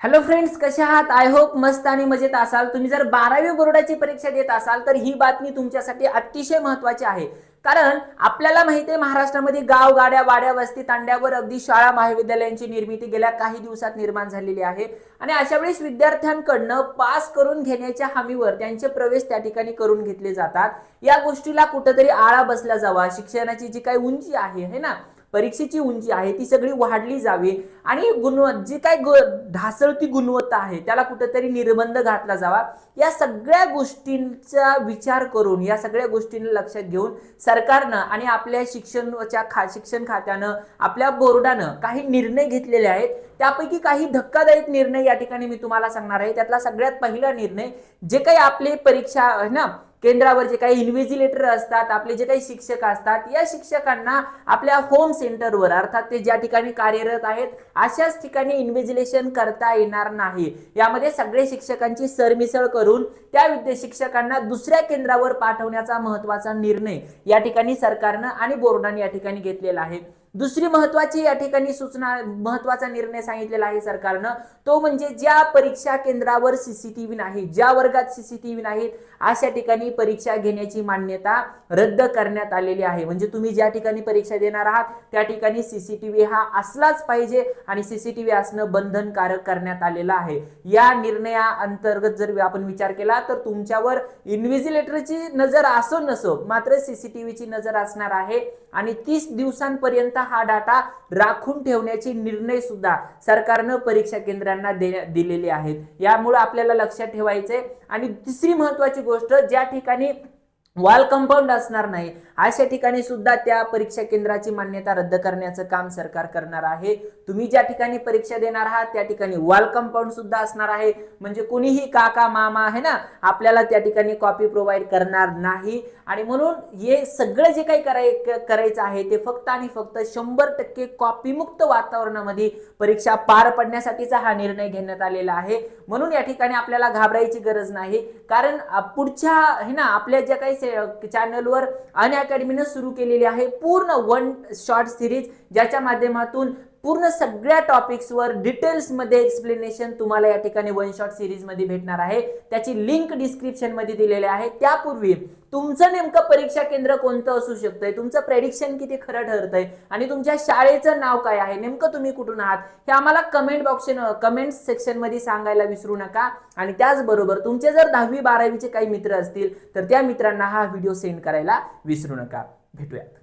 Hello friends कसे आहात? I hope मस्त आणि मजेत असाल. तुम्ही जर बारावी बोर्डाची परीक्षा देत असाल तर ही बातमी तुमच्यासाठी अतिशय महत्वाची आहे. कारण आपल्याला माहिती आहे महाराष्ट्रामध्ये गाव गाड्या वाड्या वस्ती तांड्यावर अगदी शाळा महाविद्यालयांची निर्मिती गेल्या काही दिवसात निर्माण झालेली आहे. आणि अशा वेळेस विद्यार्थ्यांकडनं पास करून घेण्याच्या हमीवर त्यांचे प्रवेश त्या ठिकाणी करून घेतले जातात. या गोष्टीला कुठंतरी आळा बसला जावा. शिक्षणाची जी काही उंची आहे है ना? परीक्षेची उंची आहे ती सगळी वाढली जावी. आणि गुणव जी काय ग- ढासळती गुणवत्ता आहे त्याला कुठेतरी निर्बंध घातला जावा. या सगळ्या गोष्टींचा विचार करून या सगळ्या गोष्टींना लक्षात घेऊन सरकारनं आणि आपल्या शिक्षणच्या खा शिक्षण खात्यानं आपल्या बोर्डानं काही निर्णय घेतलेले आहेत. त्यापैकी काही धक्कादायक निर्णय या ठिकाणी मी तुम्हाला सांगणार आहे. त्यातला सगळ्यात पहिला निर्णय जे काही आपले परीक्षा आहे ना केंद्रावर जे काही इन्व्हिजिलेटर असतात आपले जे काही शिक्षक असतात या शिक्षकांना आपल्या होम सेंटरवर अर्थात ते ज्या ठिकाणी कार्यरत आहेत अशाच ठिकाणी इन्व्हिजिलेशन करता येणार नाही. यामध्ये सगळे शिक्षकांची सरमिसळ करून त्या विद्या शिक्षकांना दुसऱ्या केंद्रावर पाठवण्याचा महत्त्वाचा निर्णय या ठिकाणी सरकारनं आणि बोर्डाने या ठिकाणी घेतलेला आहे. दुसरी महत्वाची या ठिकाणी सूचना महत्त्वाचा निर्णय सांगितलेला आहे सरकारनं. तो म्हणजे ज्या परीक्षा केंद्रावर सीसीटीव्ही नाही ज्या वर्गात सीसीटीव्ही नाहीत अशा ठिकाणी परीक्षा घेण्याची मान्यता रद्द करण्यात आलेली आहे. म्हणजे तुम्ही ज्या ठिकाणी परीक्षा देणार आहात त्या ठिकाणी सीसीटीव्ही हा असलाच पाहिजे आणि सीसीटीव्ही असणं बंधनकारक करण्यात आलेलं आहे. या निर्णया अंतर्गत जर आपण विचार केला तर तुमच्यावर इन्व्हिजिलेटरची नजर असो नसो मात्र सीसीटीव्हीची नजर असणार आहे. आणि तीस दिवसांपर्यंत हा डाटा राखून ठेवण्याचे निर्णय सुद्धा सरकारनं परीक्षा केंद्रांना दे दिलेले आहेत. यामुळे आपल्याला लक्षात ठेवायचंय. आणि तिसरी महत्वाची गोष्ट ज्या ठिकाणी वॉल कंपाऊंड असणार नाही. अशा ठिकाणी सुद्धा त्या परीक्षा केंद्राची मान्यता रद्द करण्याचं काम सरकार करणार आहे. तुम्ही ज्या ठिकाणी परीक्षा देणार आहात त्या ठिकाणी वॉल कंपाऊंड सुद्धा असणार आहे. म्हणजे कुणीही काका मामा आहे ना आपल्याला त्या ठिकाणी कॉपी प्रोव्हाइड करणार नाही. आणि म्हणून हे सगळं जे काही कराय करायचं आहे ते फक्त आणि फक्त शंभर टक्के कॉपीमुक्त वातावरणामध्ये परीक्षा पार पडण्यासाठीचा हा निर्णय घेण्यात आलेला आहे. म्हणून या ठिकाणी आपल्याला घाबरायची गरज नाही. कारण पुढच्या हे ना आपल्या ज्या काही चॅनलवर अन अकॅडमीनं सुरू केलेली आहे. पूर्ण वन शॉर्ट सिरीज ज्याच्या माध्यमातून पूर्ण सगळ्या टॉपिक्सवर डिटेल्समध्ये एक्सप्लेनेशन तुम्हाला या ठिकाणी वन शॉट सिरीजमध्ये भेटणार आहे. त्याची लिंक डिस्क्रिप्शनमध्ये दिलेली आहे. त्यापूर्वी तुमचं नेमकं परीक्षा केंद्र कोणतं असू शकतंय? तुमचं प्रेडिक्शन किती खरं ठरतंय? आणि तुमच्या शाळेचं नाव काय आहे? नेमकं तुम्ही कुठून आहात? हे आम्हाला कमेंट बॉक्स कमेंट सेक्शनमध्ये सांगायला विसरू नका. आणि त्याचबरोबर तुमचे जर दहावी बारावीचे काही मित्र असतील तर त्या मित्रांना हा व्हिडिओ सेंड करायला विसरू नका. भेटूयात.